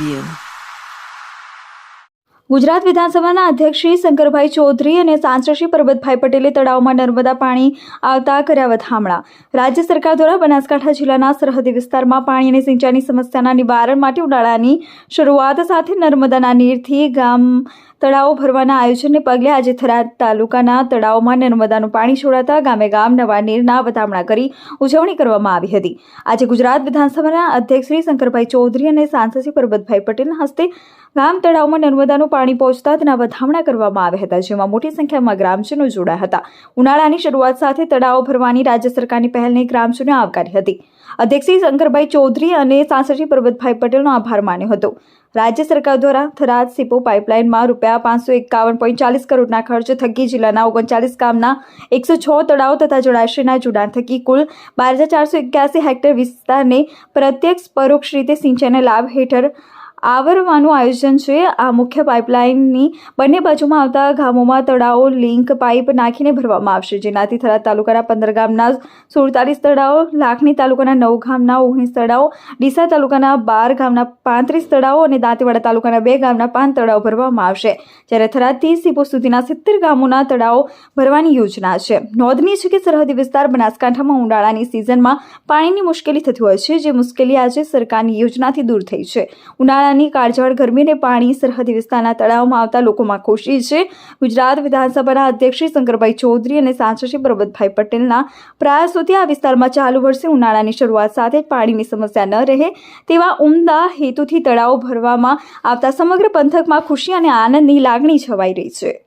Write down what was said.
you. Gujarat વિધાનસભાના અધ્યક્ષ શ્રી શંકરભાઈ ચૌધરી અને સાંસદ શ્રી પરબતભાઈ પટેલે તળાવમાં નર્મદા પાણી આવતા કર્યા વધામણા રાજ્ય સરકાર દ્વારા બનાસકાંઠા જિલ્લાના સરહદી વિસ્તારમાં પાણી અને સિંચાઈની સમસ્યાના નિવારણ માટે ઉનાળાની શરૂઆત સાથે નર્મદાના નીરથી ગામ તળાવો ભરવાના આયોજનને પગલે આજે થરાદ તાલુકાના તળાવમાં નર્મદાનું પાણી છોડાતા ગામે ગામ નવા નીરના વધામણા કરી ઉજવણી કરવામાં આવી હતી. આજે ગુજરાત વિધાનસભાના અધ્યક્ષ શ્રી શંકરભાઈ ચૌધરી અને સાંસદ શ્રી પરબતભાઈ પટેલના હસ્તે ગામ તળાવમાં નર્મદાનું પાણી પહોંચતા તેના વધામણા કરવામાં આવ્યા હતા, જેમાં મોટી સંખ્યામાં ગ્રામજનો જોડાયા હતા. ઉનાળાની શરૂઆત સાથે તળાવો ભરવાની રાજ્ય સરકારની પહેલને ગ્રામજનોએ આવકારી હતી. અધ્યક્ષશ્રી શંકરભાઈ ચૌધરી અને સાંસદશ્રી પરબતભાઈ પટેલનો આભાર માન્યો હતો. રાજ્ય સરકાર દ્વારા થરાદ સિપો પાઇપલાઇનમાં રૂપિયા પાંચસો એકાવન પોઈન્ટ ચાલીસ કરોડના ખર્ચ થકી જિલ્લાના ઓગણચાલીસ ગામના એકસો છ તળાવ તથા જળાશયના જોડાણ થકી કુલ બાર હજાર ચારસો એક્યાસી હેક્ટર વિસ્તારને પ્રત્યક્ષ પરોક્ષ રીતે સિંચાઈના લાભ હેઠળ આવરવાનું આયોજન છે. આ મુખ્ય પાઇપલાઇનની બંને બાજુમાં આવતા ગામોમાં તળાવો, લિંક, પાઇપ નાખીને ભરવામાં આવશે. જેનાથી થરાદ તાલુકાના પંદર ગામના સુડતાલીસ તળાવો, લાખણી તાલુકાના નવ ગામના ઓગણીસ તળાવો, ડીસા તાલુકાના બાર ગામના પાંત્રીસ તળાવો અને દાંતીવાડા તાલુકાના બે ગામના પાંચ તળાવો ભરવામાં આવશે. જ્યારે થરાદથી સીપો સુધીના સિત્તેર ગામોના તળાવો ભરવાની યોજના છે. નોંધનીય છે કે સરહદી વિસ્તાર બનાસકાંઠામાં ઉનાળાની સિઝનમાં પાણીની મુશ્કેલી થતી હોય છે. જે મુશ્કેલી આજે સરકારની યોજનાથી દૂર થઈ છે. ઉનાળાની કાળઝાળ ગરમીને પાણી સરહદી વિસ્તારના તળાવમાં આવતા લોકોમાં ખુશી છે. ગુજરાત વિધાનસભાના અધ્યક્ષ શંકરભાઈ ચૌધરી અને સાંસદ શ્રી પરબતભાઈ પટેલના પ્રયાસોથી આ વિસ્તારમાં ચાલુ વર્ષે ઉનાળાની શરૂઆત સાથે પાણીની સમસ્યા ન રહે તેવા ઉમદા હેતુથી તળાવો ભરવામાં આવતા સમગ્ર પંથકમાં ખુશી અને આનંદની લાગણી છવાઈ રહી છે.